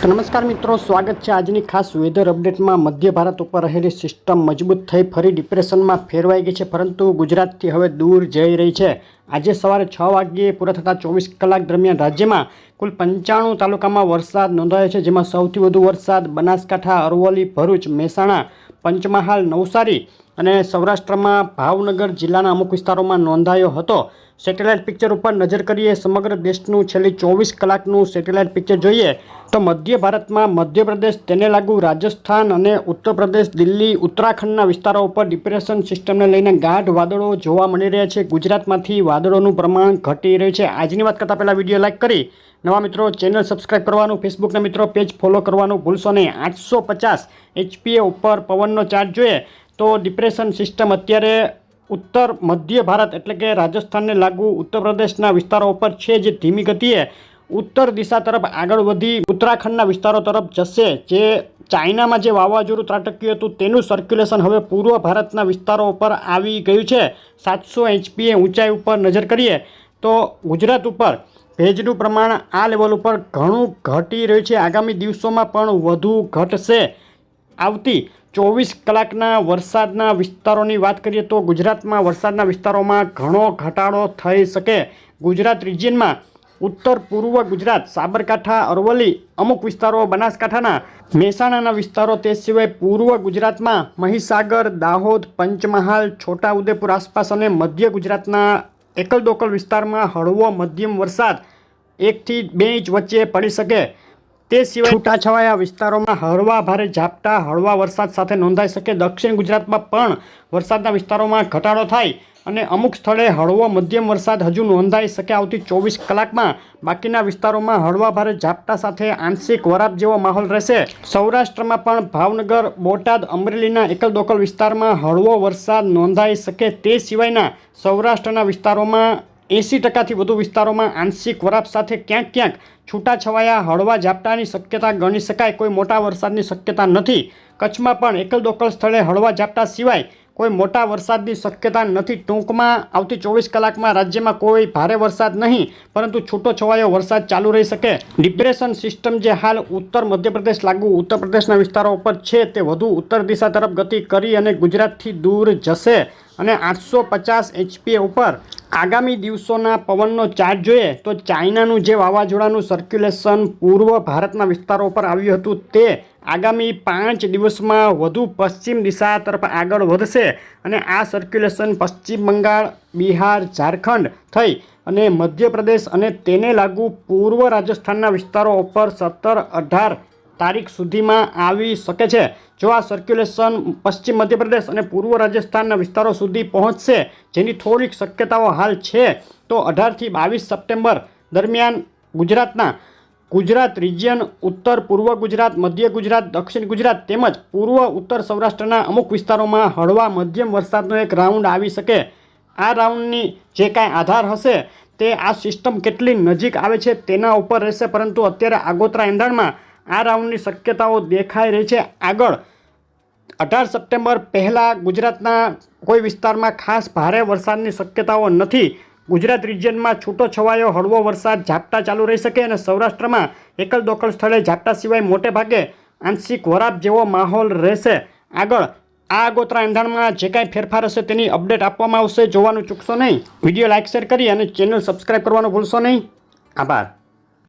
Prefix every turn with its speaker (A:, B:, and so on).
A: નમસ્કાર મિત્રો, સ્વાગત છે આજની ખાસ વેધર અપડેટમાં મધ્ય ભારત ઉપર રહેલી સિસ્ટમ મજબૂત થઈ, ફરી ડિપ્રેશનમાં ફેરવાઈ ગઈ છે, પરંતુ ગુજરાતથી હવે દૂર જઈ રહી છે. આજે સવારે છ વાગ્યે પૂરા થતાં ચોવીસ કલાક દરમિયાન રાજ્યમાં કુલ પંચાણું તાલુકામાં વરસાદ નોંધાયો છે, જેમાં સૌથી વધુ વરસાદ બનાસકાંઠા, અરવલ્લી, ભરૂચ, મહેસાણા, પંચમહાલ, નવસારી અને સૌરાષ્ટ્રમાં ભાવનગર જિલ્લાના અમુક વિસ્તારોમાં નોંધાયો હતો. સેટેલાઇટ પિક્ચર ઉપર નજર કરીએ, સમગ્ર દેશનું છેલ્લી ચોવીસ કલાકનું સેટેલાઇટ પિક્ચર જોઈએ તો મધ્ય ભારતમાં મધ્યપ્રદેશ તેને લાગુ રાજસ્થાન અને ઉત્તર પ્રદેશ દિલ્હી, ઉત્તરાખંડના વિસ્તારો ઉપર ડિપ્રેશન સિસ્ટમને લઈને ગાઢ વાદળો જોવા મળી રહ્યા છે. ગુજરાતમાંથી વાદળોનું પ્રમાણ ઘટી રહ્યું છે. આજની વાત કરતાં પહેલાં વીડિયો લાઇક કરી, નવા મિત્રો ચેનલ સબસ્ક્રાઇબ કરવાનું, ફેસબુકના મિત્રો પેજ ફોલો કરવાનું ભૂલશો નહીં. આઠસો પચાસ એચપીએ ઉપર પવનનો ચાર્જ જોઈએ. તો ડિપ્રેશન સિસ્ટમ અત્યારે ઉત્તર મધ્ય ભારત એટલે કે રાજસ્થાનને લાગુ ઉત્તર પ્રદેશના વિસ્તારો ઉપર છે જે ધીમી ગતિએ ઉત્તર દિશા તરફ આગળ વધી ઉત્તરાખંડના વિસ્તારો તરફ જશે. જે ચાઇનામાં જે વાવાઝોડું ત્રાટક્યું હતું તેનું સર્ક્યુલેશન હવે પૂર્વ ભારતના વિસ્તારો ઉપર આવી ગયું છે. સાતસો એચપીએ ઊંચાઈ ઉપર નજર કરીએ તો ગુજરાત ઉપર ભેજનું પ્રમાણ આ લેવલ ઉપર ઘણું ઘટી રહ્યું છે. આગામી દિવસોમાં પણ વધુ ઘટશે. આવતી ચોવીસ કલાકના વરસાદના વિસ્તારોની વાત કરીએ તો ગુજરાતમાં વરસાદના વિસ્તારોમાં ઘણો ઘટાડો થઈ શકે. ગુજરાત રિજિયનમાં ઉત્તર પૂર્વ ગુજરાત, સાબરકાંઠા, અરવલ્લી અમુક વિસ્તારો બનાસકાંઠાના, મહેસાણાના વિસ્તારો તે સિવાય પૂર્વ ગુજરાતમાં મહીસાગર, દાહોદ, પંચમહાલ, છોટાઉદેપુર આસપાસ અને મધ્ય ગુજરાતના એકલ દોકલ વિસ્તારમાં હળવો મધ્યમ વરસાદ એકથી બે ઇંચ વચ્ચે પડી શકે. તે સિવાય છૂટાછવાયા વિસ્તારોમાં હળવા ભારે ઝાપટા, હળવા વરસાદ સાથે નોંધાઈ શકે. દક્ષિણ ગુજરાતમાં પણ વરસાદના વિસ્તારોમાં ઘટાડો થાય અને અમુક સ્થળે હળવો મધ્યમ વરસાદ હજુ નોંધાઈ શકે આવતી ચોવીસ કલાકમાં. બાકીના વિસ્તારોમાં હળવા ભારે ઝાપટા સાથે આંશિક વરાપ જેવો માહોલ રહેશે. સૌરાષ્ટ્રમાં પણ ભાવનગર, બોટાદ, અમરેલીના એકલ દોકલ વિસ્તારમાં હળવો વરસાદ નોંધાઈ શકે તે સિવાયના સૌરાષ્ટ્રના વિસ્તારોમાં એંસી ટકાથી વધુ વિસ્તારોમાં આંશિક વરાપ સાથે ક્યાંક ક્યાંક છૂટાછવાયા હળવા ઝાપટાની શક્યતા ગણી શકાય. કોઈ મોટા વરસાદની શક્યતા નથી. કચ્છમાં પણ એકલ દોકલ સ્થળે હળવા ઝાપટા સિવાય કોઈ મોટા વરસાદની શક્યતા નથી. ટૂંકમાં આવતી ચોવીસ કલાકમાં રાજ્યમાં કોઈ ભારે વરસાદ નહીં, પરંતુ છૂટો છવાયો વરસાદ ચાલુ રહી શકે. ડિપ્રેશન સિસ્ટમ જે હાલ ઉત્તર મધ્યપ્રદેશ લાગુ ઉત્તર પ્રદેશના વિસ્તારો ઉપર છે, તે વધુ ઉત્તર દિશા તરફ ગતિ કરી અને ગુજરાતથી દૂર જશે. અને આઠસો પચાસ એચપીએ ઉપર આગામી દિવસોના પવનનો ચાર્જ જોઈએ તો ચાઇનાનું જે વાવાઝોડાનું સર્ક્યુલેશન પૂર્વ ભારતના વિસ્તારો પર આવ્યું હતું તે આગામી પાંચ દિવસમાં વધુ પશ્ચિમ દિશા તરફ આગળ વધશે અને આ સર્ક્યુલેશન પશ્ચિમ બંગાળ, બિહાર, ઝારખંડ થઈ અને મધ્યપ્રદેશ અને તેને લાગુ પૂર્વ રાજસ્થાનના વિસ્તારો ઉપર સત્તર અઢાર તારીખ સુધીમાં આવી શકે છે. જો આ સર્ક્યુલેશન પશ્ચિમ મધ્યપ્રદેશ અને પૂર્વ રાજસ્થાનના વિસ્તારો સુધી પહોંચશે, જેની થોડીક શક્યતાઓ હાલ છે, તો અઢારથી બાવીસ સપ્ટેમ્બર દરમિયાન ગુજરાતના ગુજરાત રિજિયન, ઉત્તર પૂર્વ ગુજરાત, મધ્ય ગુજરાત, દક્ષિણ ગુજરાત તેમજ પૂર્વ ઉત્તર સૌરાષ્ટ્રના અમુક વિસ્તારોમાં હળવા મધ્યમ વરસાદનો એક રાઉન્ડ આવી શકે. આ રાઉન્ડની જે કાંઈ આધાર હશે, તે આ સિસ્ટમ કેટલી નજીક આવે છે તેના ઉપર રહેશે, પરંતુ અત્યારે આગોતરા એંધાણમાં આ રાઉન્ડની શક્યતાઓ દેખાઈ રહી છે. આગળ અઢાર સપ્ટેમ્બર પહેલાં ગુજરાતના કોઈ વિસ્તારમાં ખાસ ભારે વરસાદની શક્યતાઓ નથી. ગુજરાત રિજિયનમાં છૂટો છવાયો હળવો વરસાદ ઝાપટા ચાલુ રહી શકે અને સૌરાષ્ટ્રમાં એકલ દોકલ સ્થળે ઝાપટા સિવાય મોટે ભાગે આંશિક વરાપ જેવો માહોલ રહેશે. આગળ આ આગોતરા એંધાણમાં જે કાંઈ ફેરફાર હશે તેની અપડેટ આપવામાં આવશે. જોવાનું ચૂકશો નહીં. વીડિયો લાઇક શેર કરી અને ચેનલ સબસ્ક્રાઈબ કરવાનું ભૂલશો નહીં. આભાર.